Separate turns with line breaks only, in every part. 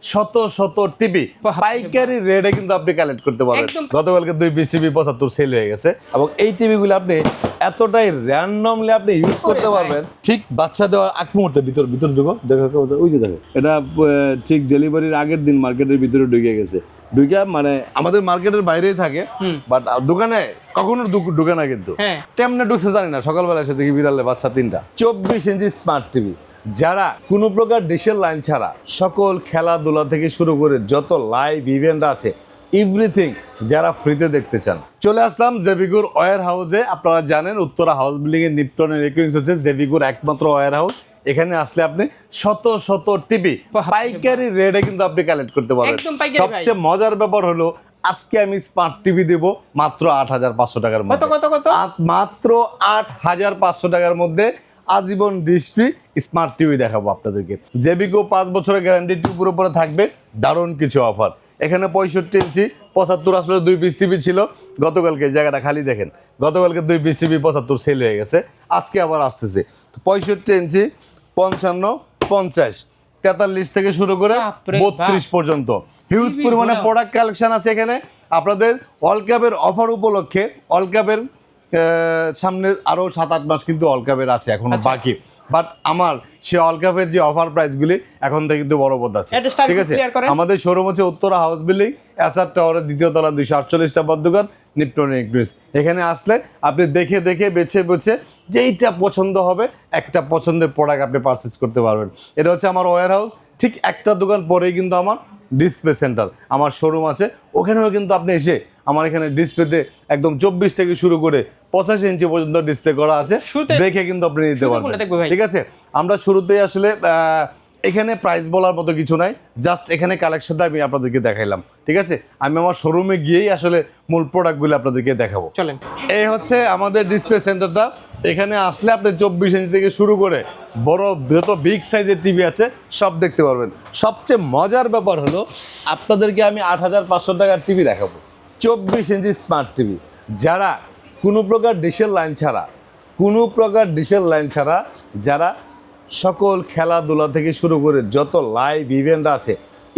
শত শত টিভি পাইকারি রেটে কিন্তু আপনি কালেক্ট করতে পারবেন। গতকালকে দুই বিশ টিভি পঁচাত্তর সেল হয়ে গেছে। এবং এই টিভিগুলো আপনি এতটাই র্যান্ডমলি আপনি ইউজ করতে পারবেন। ঠিক বাচ্চা দেওয়ার আগ মুহূর্তে ভিতর ভিতর ঢুকো। দেখো ওই যে দেখো। এটা ঠিক ডেলিভারির আগের দিন মার্কেটের ভিতরে ঢুকে গেছে। ঢুকে মানে আমাদের মার্কেটের বাইরেই থাকে। বাট দোকানে কখনো ঢুক- না কিন্তু।
হ্যাঁ।
কেমনে ঢুকছে জানি না। সকালবেলা এসে দেখি বিড়ালে বাচ্চা তিনটা। চব্বিশ ইঞ্চি স্মার্ট টিভি যারা কোনো প্রকার ডিশের লাইন ছাড়া সকল খেলাধুলা থেকে শুরু করে যত লাইভ ইভেন্ট আছে এভরিথিং যারা ফ্রিতে দেখতে চান। চলে আসলাম জেবিগুর ওয়ার হাউসে। আপনারা জানেন উত্তরা হাউস বিল্ডিং এর নিপটনের একুইন্স হচ্ছে জেবিগুর একমাত্র ওয়ার হাউস। এখানে আসলে আপনি শত শত টিভি পাইকারি রেটে কিন্তু আপনি কালেক্ট করতে পারবেন। সবচেয়ে মজার ব্যাপার হলো আজকে আমি স্মার্ট টিভি দেব মাত্র আট হাজার পাঁচশো টাকার মধ্যে। মাত্র আট হাজার পাঁচশো টাকার মধ্যে আজীবন ডিসপ্লে স্মার্ট টিভি দেখাবো আপনাদেরকে। জেবিকো পাঁচ বছরের গ্যারান্টি টিভির উপরে থাকবে দারুণ কিছু অফার এখানে পঁয়ষট্টি ইঞ্চি পঁচাত্তর আসলে দুই পিস টিভি ছিল। গতকালকে জায়গাটা খালি দেখেন। গতকালকে দুই পিস টিভি পঁচাত্তর সেল হয়ে গেছে। আজকে আবার আসতেছে। তো পঁয়ষট্টি ইঞ্চি পঞ্চান্ন পঞ্চাশ তেতাল্লিশ থেকে শুরু করে বত্রিশ পর্যন্ত। হিউজ পরিমাণে প্রোডাক্ট কালেকশন আছে এখানে। আপনাদের ওয়ার্ল্ড কাপের অফার উপলক্ষে ওয়ার্ল্ড কাপের আহ, সামনে আরও সাত আট মাস কিন্তু ওয়ার্ল্ড কাপের আছে এখনও
আচ্ছা।
বাকি। বাট আমার সে ওয়ার্ল্ড কাপের যে অফার প্রাইসগুলি এখন থেকে কিন্তু বলবৎ আছে। ঠিক আছে? আমাদের শোরুম হচ্ছে উত্তরা হাউস বিল্ডিং এসআর টাওয়ারের দ্বিতীয় তলা দুইশো আটচল্লিশটা দোকান নিপটনিক ব্রিজ এখানে আসলে আপনি দেখে দেখে বেছে বেছে যেইটা পছন্দ হবে একটা পছন্দের প্রোডাক্ট আপনি পারচেস করতে পারবেন। এটা হচ্ছে আমার ওয়ার হাউস ঠিক একটা দোকান পরেই কিন্তু আমার ডিসপ্লে সেন্টার আমার শোরুম আছে ওখানেও কিন্তু আপনি এসে আমার এখানে ডিসপ্লেতে একদম চব্বিশ থেকে শুরু করে পঁচাশি ইঞ্চি পর্যন্ত ডিসপ্লে করা আছে। দেখে কিন্তু আপনি নিতে পারবেন? ঠিক আছে? আমরা শুরুতেই আসলে এখানে প্রাইস বলার মতো কিছু নাই। জাস্ট এখানে কালেকশনটা আমি আপনাদেরকে দেখাইলাম। ঠিক আছে? আমি আমার শোরুমে গিয়েই আসলে মূল প্রোডাক্টগুলো আপনাদেরকে দেখাবো।
চলেন।
এই হচ্ছে আমাদের ডিসপ্লে সেন্টারটা এখানে আসলে আপনি চব্বিশ ইঞ্চি থেকে শুরু করে বড় যত বিগ সাইজের টিভি আছে সব দেখতে পারবেন। সবচেয়ে মজার ব্যাপার হলো আপনাদেরকে আমি আট হাজার পাঁচশো টাকার টিভি দেখাবো। চব্বিশ ইঞ্চি স্মার্ট টিভি যারা কোনো প্রকার ডিশের লাইন ছাড়া, কোনো প্রকার ডিশের লাইন ছাড়া যারা সকল খেলাধুলা থেকে শুরু করে যত লাইভ ইভেন্ট আছে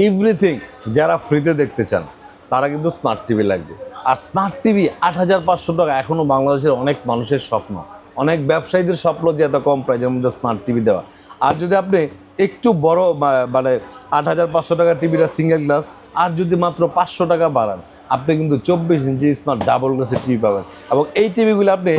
এভরিথিং যারা ফ্রিতে দেখতে চান, তারা কিন্তু স্মার্ট টিভি লাগবে। আর স্মার্ট টিভি আট হাজার পাঁচশো টাকা এখনও বাংলাদেশের অনেক মানুষের স্বপ্ন। অনেক ব্যবসায়ীদের স্বপ্ন যে এত কম প্রাইজের মধ্যে স্মার্ট টিভি দেওয়া। আর যদি আপনি একটু বড় মানে আট হাজার পাঁচশো টাকার টিভিটা সিঙ্গেল গ্লাস আর যদি মাত্র পাঁচশো টাকা বাড়ান আপনি কিন্তু চব্বিশ ইঞ্চি স্মার্ট ডাবল গ্লাসের টিভি পাবেন। এবং এই টিভিগুলো আপনি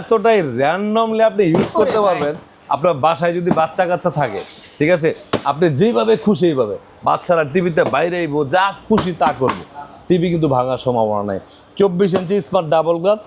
এতটাই র্যান্ডমলি আপনি ইউজ করতে পারবেন আপনার বাসায় যদি বাচ্চা কাচ্চা থাকে ঠিক আছে? আপনি যেইভাবে খুশি এইভাবে বাচ্চারা টিভিতে বাইরে আইবো যা খুশি তা করবে। টিভি কিন্তু ভাঙার সম্ভাবনা নাই। চব্বিশ ইঞ্চি স্মার্ট ডাবল গ্লাস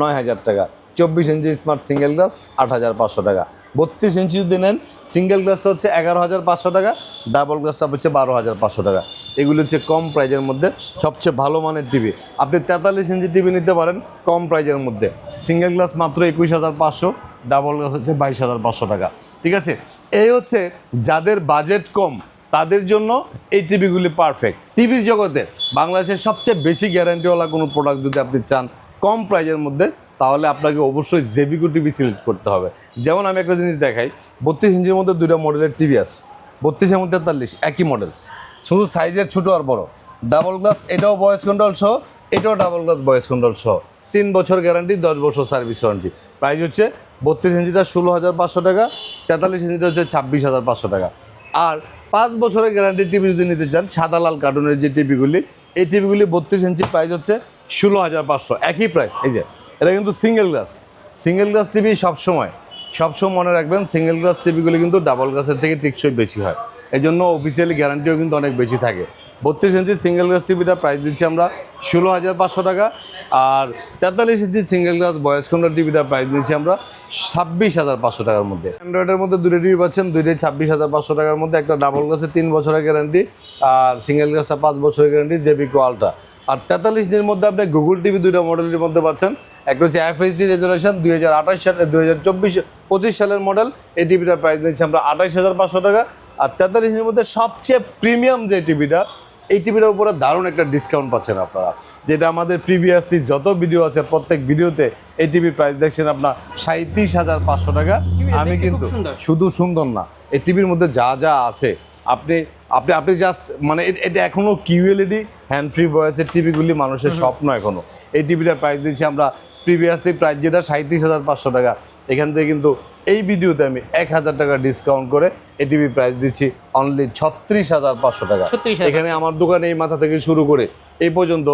নয় হাজার টাকা। চব্বিশ ইঞ্চি স্মার্ট সিঙ্গেল গ্লাস আট হাজার পাঁচশো টাকা। বত্রিশ ইঞ্চি যদি নেন সিঙ্গেল গ্লাসটা হচ্ছে এগারো হাজার পাঁচশো টাকা। ডাবল গ্লাসটা হচ্ছে বারো হাজার পাঁচশো টাকা। এগুলো হচ্ছে কম প্রাইজের মধ্যে সবচেয়ে ভালো মানের টিভি। আপনি তেতাল্লিশ ইঞ্চি টিভি নিতে পারেন কম প্রাইজের মধ্যে। সিঙ্গেল গ্লাস মাত্র একুশ হাজার পাঁচশো, ডাবল গ্লাস হচ্ছে বাইশ হাজার পাঁচশো টাকা। ঠিক আছে? এই হচ্ছে যাদের বাজেট কম, তাদের জন্য এই টিভিগুলি পারফেক্ট টিভির জগতে বাংলাদেশের সবচেয়ে বেশি গ্যারান্টিওয়ালা কোনো প্রোডাক্ট যদি আপনি চান কম প্রাইজের মধ্যে, তাহলে আপনাকে অবশ্যই জেবিকো টিভি সিলেক্ট করতে হবে। যেমন আমি একটা জিনিস দেখাই, বত্রিশ ইঞ্চির মধ্যে দুইটা মডেলের টিভি আছে। বত্রিশের মধ্যে তেতাল্লিশ, একই মডেল শুধু সাইজের ছোটো আর বড়। ডাবল গ্লাস এটাও ভয়েস কন্ট্রোল সহ, এটাও ডাবল গ্লাস ভয়েস কন্ট্রোল সহ। তিন বছর গ্যারান্টি দশ বছর সার্ভিস ওয়ারেন্টি প্রাইস হচ্ছে বত্রিশ ইঞ্চিটা ষোলো হাজার পাঁচশো টাকা, তেতাল্লিশ ইঞ্চিটা হচ্ছে ছাব্বিশ হাজার পাঁচশো টাকা। আর পাঁচ বছরের গ্যারান্টি টিভি যদি নিতে চান, সাদা লাল কার্টুনের যে টিভিগুলি এই টিভিগুলি বত্রিশ ইঞ্চি প্রাইস হচ্ছে ষোলো হাজার পাঁচশো। একই প্রাইস এই যে, এটা কিন্তু single glass single glass TV সবসময় সবসময় মনে রাখবেন সিঙ্গেল গ্লাস টিভিগুলি কিন্তু ডাবল গ্লাসের থেকে টেকসই বেশি হয়। এই জন্য অফিসিয়ালি গ্যারান্টিও কিন্তু অনেক বেশি থাকে। বত্রিশ ইঞ্চি সিঙ্গেল গ্লাস টিভিটা প্রাইস দিচ্ছি আমরা ষোলো হাজার পাঁচশো টাকা। আর তেতাল্লিশ inch single glass voice control টিভিটা প্রাইস দিচ্ছি আমরা ছাব্বিশ হাজার পাঁচশো টাকার মধ্যে। অ্যান্ড্রয়েডের মধ্যে দুটো টিভি পাচ্ছেন দুইটাই ছাব্বিশ হাজার পাঁচশো টাকার মধ্যে, একটা ডাবল গ্লাসে তিন বছরের গ্যারান্টি আর সিঙ্গেল গ্লাসটা পাঁচ বছরের গ্যারান্টি জেবিকো আলট্রা আর তেতাল্লিশ দিনের মধ্যে আপনি গুগল টিভি দুইটা মডেলের মধ্যে পাচ্ছেন। একটা হচ্ছে এফএইচডি রেজুলেশন দুই হাজার আঠাশ সালে দুই হাজার চব্বিশ পঁচিশ সালের মডেল এই টিভিটার প্রাইস নিচ্ছি আমরা আঠাশ হাজার পাঁচশো টাকা। আর তেতাল্লিশ দিনের মধ্যে সবচেয়ে প্রিমিয়াম যে টিভিটা এই টিভিটার উপরে দারুণ একটা ডিসকাউন্ট পাচ্ছেন আপনারা। যেটা আমাদের প্রিভিয়াসলি যত ভিডিও আছে প্রত্যেক ভিডিওতে এই টিভির প্রাইস দেখছেন আপনার সাঁত্রিশ হাজার পাঁচশো টাকা। আমি কিন্তু শুধু সুন্দর না এই টিভির মধ্যে যা যা আছে আপনি আপনি আপনি জাস্ট মানে এটা এখনও কিউএলইডি হ্যান্ড ফ্রি ভয়েসের টিভিগুলি মানুষের স্বপ্ন এখনও এই টিভিটার প্রাইস দিচ্ছি আমরা প্রিভিয়াসলি প্রাইস যেটা সাঁত্রিশ হাজার পাঁচশো টাকা। এখান থেকে কিন্তু এই ভিডিওতে আমি এক হাজার টাকা ডিসকাউন্ট করে এই টিভির প্রাইস দিচ্ছি অনলি ছত্রিশ হাজার পাঁচশো টাকা। এখানে আমার দোকানে এই মাথা থেকে শুরু করে এই পর্যন্ত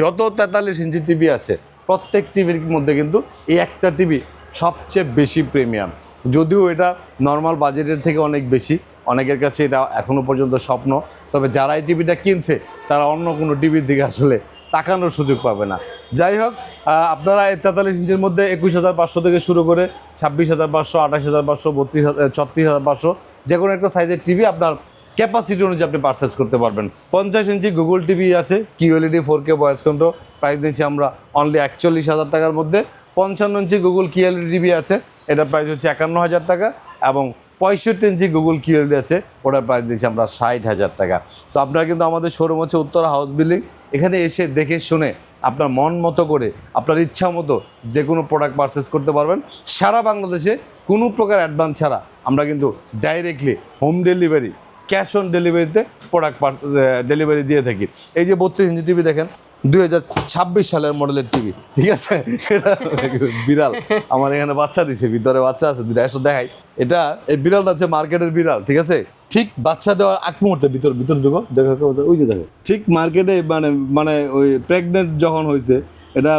যত তেতাল্লিশ ইঞ্চি টিভি আছে প্রত্যেক টিভির মধ্যে কিন্তু এই একটা টিভি সবচেয়ে বেশি প্রিমিয়াম যদিও এটা নর্মাল বাজেটের থেকে অনেক বেশি অনেকের কাছে এটা এখনও পর্যন্ত স্বপ্ন। তবে যারা এই টিভিটা কিনছে, তারা অন্য কোনো টিভির দিকে আসলে তাকানোর সুযোগ পাবে না। যাই হোক আপনারা তেতাল্লিশ ইঞ্চির মধ্যে একুশ হাজার পাঁচশো থেকে শুরু করে ছাব্বিশ হাজার পাঁচশো, আঠাশ হাজার পাঁচশো, বত্রিশ হাজার ছত্রিশ হাজার পাঁচশো, যে কোনো একটা সাইজের টিভি আপনার ক্যাপাসিটি অনুযায়ী আপনি পারচেস করতে পারবেন। পঞ্চাশ ইঞ্চি গুগল টিভি আছে QLED four K voice control price দিচ্ছি আমরা অনলি একচল্লিশ হাজার টাকার মধ্যে। পঞ্চান্ন ইঞ্চি গুগল কিউএলইডি টিভি আছে, এটার প্রাইস হচ্ছে একান্ন হাজার টাকা এবং পঁয়ষট্টি ইঞ্চি গুগল কিউএলইডি আছে, ওটার প্রাইস দিয়েছি আমরা ষাট হাজার টাকা। তো আপনারা কিন্তু আমাদের শোরুম হচ্ছে উত্তরা হাউস বিল্ডিং এখানে এসে দেখে শুনে আপনার মন মতো করে, আপনার ইচ্ছা মতো যে কোনো প্রোডাক্ট পারচেস করতে পারবেন। সারা বাংলাদেশে কোনো প্রকার অ্যাডভান্স ছাড়া আমরা কিন্তু directly home delivery cash on ডেলিভারিতে প্রোডাক্ট ডেলিভারি দিয়ে থাকি। এই যে বত্রিশ ইঞ্চি টিভি দেখেন দুই হাজার ছাব্বিশ সালের মডেলের টিভি ঠিক আছে? বিড়াল। আমার এখানে বাচ্চা দিছে ভিতরে বাচ্চা আছে দুটা এসব দেখাই। এটা এই বিড়ালটা হচ্ছে মার্কেটের বিড়াল ঠিক আছে? ঠিক বাচ্চা দেওয়ার আগ মুহূর্তে ভিতর ভিতর ঢুকো দেখো, ওই যে দেখো। ঠিক মার্কেটে মানে মানে ওই প্রেগনেন্ট যখন হয়েছে এটা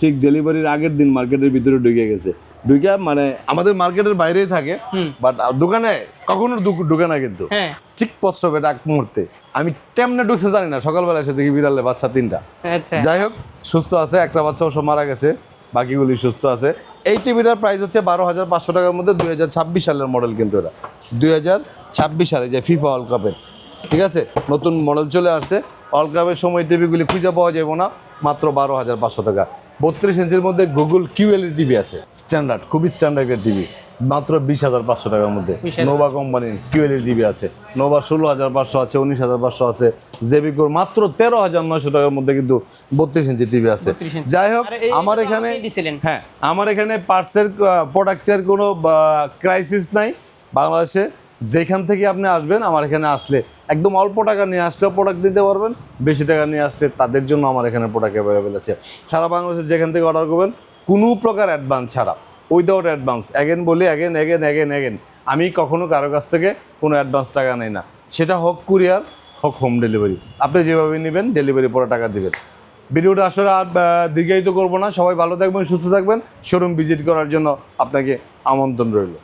ঠিক ডেলিভারির আগের দিন মার্কেটের ভিতরে ঢুকে গেছে। ঢুকে মানে আমাদের মার্কেটের বাইরেই থাকে বাট দোকানে কখনো ঢুকে না কিন্তু।
হ্যাঁ।
ঠিক প্রস্রবে ডাক মুহূর্তে। আমি কেমনে ঢুকছে জানি না সকালবেলা এসে দেখি বিড়ালে বাচ্চা তিনটা।
আচ্ছা।
যাই হোক সুস্থ আছে একটা বাচ্চা অবশ্য মারা গেছে বাকিগুলি সুস্থ আছে। এই টিভিটার প্রাইস হচ্ছে বারো হাজার পাঁচশো টাকার মধ্যে দুই হাজার ছাব্বিশ সালের মডেল কিন্তু এটা। দুই হাজার ছাব্বিশ সালে যে ফিফা ওয়ার্ল্ড কাপের ঠিক আছে? নতুন মডেল চলে আসছে। ওয়ার্ল্ড কাপের সময় টিভিগুলি খুঁজে পাওয়া যাবে না। মাত্র বারো হাজার পাঁচশো টাকা। বত্রিশ ইঞ্চির মধ্যে গুগল কিউএলই টিভি আছে। স্ট্যান্ডার্ড খুবই স্ট্যান্ডার্ডের টিভি মাত্র বিশ হাজার পাঁচশো টাকার মধ্যে। নোভা কোম্পানির কিউএলই টিভি আছে। নোভা ষোলো হাজার পাঁচশো আছে উনিশ হাজার পাঁচশো আছে। জেবিকোর মাত্র তেরো হাজার নয়শো টাকার মধ্যে কিন্তু বত্রিশ ইঞ্চি টিভি আছে। যাই হোক আমার এখানে হ্যাঁ আমার এখানে পার্সের প্রোডাক্টের কোনো ক্রাইসিস নাই। বাংলাদেশে যেখান থেকে আপনি আসবেন, আমার এখানে আসলে একদম অল্প টাকা নিয়ে আসলেও প্রোডাক্ট দিতে পারবেন, বেশি টাকা নিয়ে আসলে তাদের জন্য আমার এখানে প্রোডাক্ট অ্যাভেলেবেল আছে। সারা বাংলাদেশে যেখান থেকে অর্ডার করবেন, কোনো প্রকার অ্যাডভান্স ছাড়া উইদাউট অ্যাডভান্স অ্যাগেন বলি অ্যাগেন অ্যাগেন অ্যাগেন অ্যাগেন আমি কখনো কারও কাছ থেকে কোনো অ্যাডভান্স টাকা নেই না। সেটা হোক কুরিয়ার হোক হোম ডেলিভারি আপনি যেভাবে নেবেন ডেলিভারি পরে টাকা দেবেন। ভিডিওটা আসলে আর দীর্ঘায়িত করব না। সবাই ভালো থাকবেন, সুস্থ থাকবেন। শোরুম ভিজিট করার জন্য আপনাকে আমন্ত্রণ রইল।